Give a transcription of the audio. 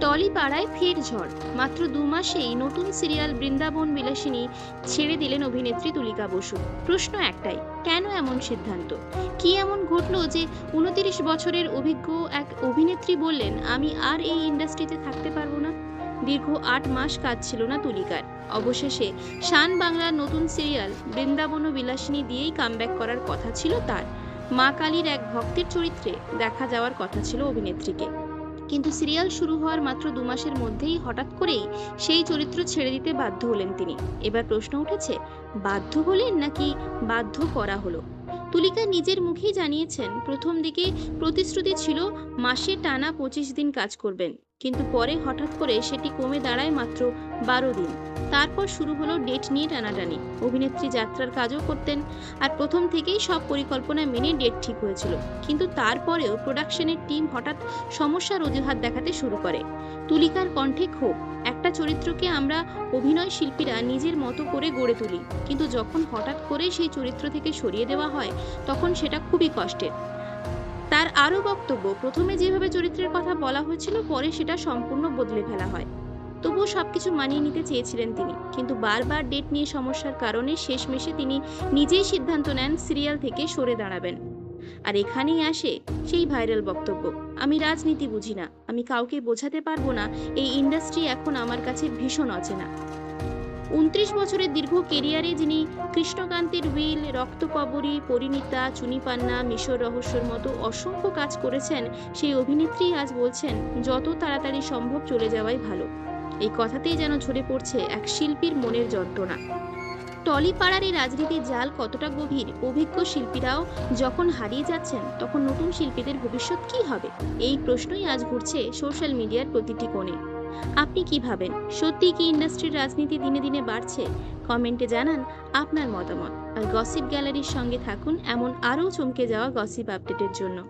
Trolley পাড়ায় ফের ঝড়। মাত্র দু মাসেই নতুন সিরিয়াল বৃন্দাবন বিলাসিনী ছেড়ে দিলেন অভিনেত্রী তুলিকা বসু। প্রশ্ন একটাই, কেন এমন সিদ্ধান্ত? কি এমন ঘটল যে উনতিরিশ বছরের অভিজ্ঞ এক অভিনেত্রী বললেন, আমি আর এই ইন্ডাস্ট্রিতে থাকতে পারব না দীর্ঘ আট মাস কাজ ছিল না তুলিকার। অবশেষে শান বাংলার নতুন সিরিয়াল বৃন্দাবন ও বিলাসিনী দিয়েই কামব্যাক করার কথা ছিল তার। মা কালীর এক ভক্তের চরিত্রে দেখা যাওয়ার কথা ছিল অভিনেত্রীকে। কিন্তু সিরিয়াল শুরু হওয়ার মাত্র দু মাসের মধ্যেই হঠাৎ করেই সেই চরিত্র ছেড়ে দিতে বাধ্য হলেন তিনি। এবার প্রশ্ন উঠেছে, বাধ্য হলেন নাকি বাধ্য করা হলো? তুলিকা নিজের মুখেই জানিয়েছেন, প্রথম দিকে প্রতিশ্রুতি ছিল, মাসে টানা পঁচিশ দিন কাজ করবেন। কিন্তু পরে হঠাৎ করে সেটি কমে দাঁড়ায় মাত্র বারো দিন। তারপর শুরু হলো ডেট নিয়ে টানাটানি। অভিনেত্রী যাত্রার কাজও করতেন আর প্রথম থেকেই সব পরিকল্পনা মেনে ডেট ঠিক হয়েছিল। কিন্তু তারপরেও প্রোডাকশনের টিম হঠাৎ সমস্যার অজুহাত দেখাতে শুরু করে। তুলিকার কণ্ঠে ক্ষোভ। একটা চরিত্রকে আমরা অভিনয় শিল্পীরা নিজের মতো করে গড়ে তুলি। কিন্তু যখন হঠাৎ করে সেই চরিত্র থেকে সরিয়ে দেওয়া হয়, তখন সেটা খুবই কষ্টের। আরও বক্তব্য, প্রথমে যেভাবে চরিত্রের কথা বলা হয়েছিল, পরে সেটা সম্পূর্ণ বদলে ফেলা হয়। তবুও সব কিছু মানিয়ে নিতে চেয়েছিলেন তিনি। কিন্তু বারবার ডেট নিয়ে সমস্যার কারণে শেষমেশে তিনি নিজেই সিদ্ধান্ত নেন সিরিয়াল থেকে সরে দাঁড়াবেন। আর এখানেই আসে সেই ভাইরাল বক্তব্য, আমি রাজনীতি বুঝি না, আমি কাউকে বোঝাতে পারব না, এই ইন্ডাস্ট্রি এখন আমার কাছে ভীষণ অচেনা। উনত্রিশ বছরের দীর্ঘ কেরিয়ারে যিনি কৃষ্ণকান্তের উইল, রক্তকবরী, পরিণীতা, চুনিপান্না, মিশর রহস্যর মতো অসংখ্য কাজ করেছেন, সেই অভিনেত্রী আজ বলছেন, যত তাড়াতাড়ি সম্ভব চলে যাওয়াই ভালো। এই কথাতেই যেন ঝরে পড়ছে এক শিল্পীর মনের যন্ত্রণা। টলিপাড়ার এই রাজনীতির জাল কতটা গভীর, অভিজ্ঞ শিল্পীরাও যখন হারিয়ে যাচ্ছেন, তখন নতুন শিল্পীদের ভবিষ্যৎ কি হবে? এই প্রশ্নই আজ ঘুরছে সোশ্যাল মিডিয়ার প্রতিটি কোণে। আপনি কি ভাবেন? সত্যি কি ইন্ডাস্ট্রির রাজনীতি দিনে দিনে বাড়ছে? কমেন্টে জানান আপনার মতামত। আর গসিপ গ্যালারির সঙ্গে থাকুন, এমন আরও চমকে যাওয়া গসিপ আপডেটের জন্য।